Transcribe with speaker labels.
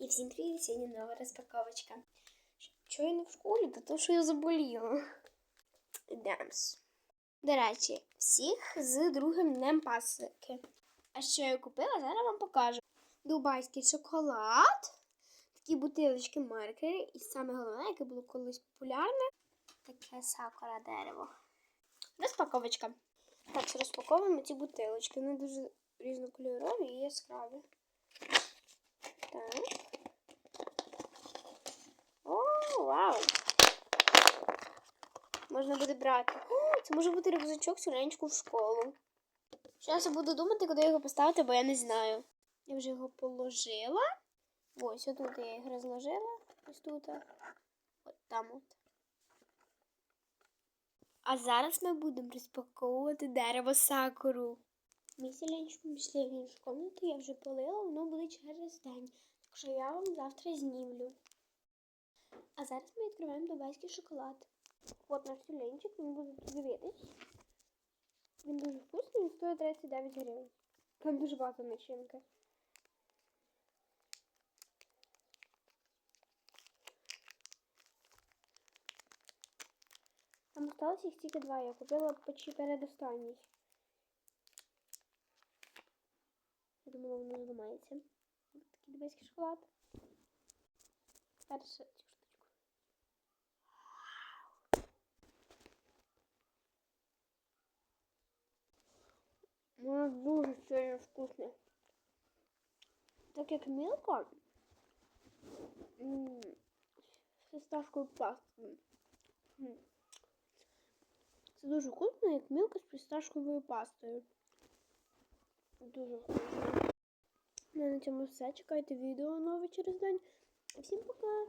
Speaker 1: І всім привіт, сьогодні нова розпаковочка. Чого я не в школі? Та то, що я заболіла. Йдемс. До речі, всіх з другим днем пасики. А що я купила, зараз вам покажу. Дубайський шоколад, такі бутилочки маркери, і саме головне, яке було колись популярне, таке сакура дерево. Розпаковочка. Так, розпаковуємо ці бутилочки. Вони дуже різнокольорові і яскраві. Так. О, вау! Можна буде брати. О, це може бути рюкзачок сюренечку в школу. Зараз я буду думати, куди його поставити, бо я не знаю. Я вже його положила. Ось отут я його розложила. Ось тут. От там от. А зараз ми будемо розпаковувати дерево сакуру. Мій селянчик пішли в іншу комнату, я вже полила, воно буде через день. Так що я вам завтра знімлю. А зараз ми відкриваємо дубайський шоколад. От наш селянчик, він буде тут дивитись. Він дуже вкусний, він стоїть 39 гривень. Там дуже багато начинки. Там осталось їх тільки два. Я купила почти передостанній. Я думала, воно зламається. Ось Такий дубайський шоколад. Перша Воно дуже сильно вкусне. Так як мілко з фісташкою пастою. Це дуже вкусно, як мілка з фісташковою пастою. Дуже вкусно. Ну, на цьому все. Чекайте відео нове через день. Всім пока!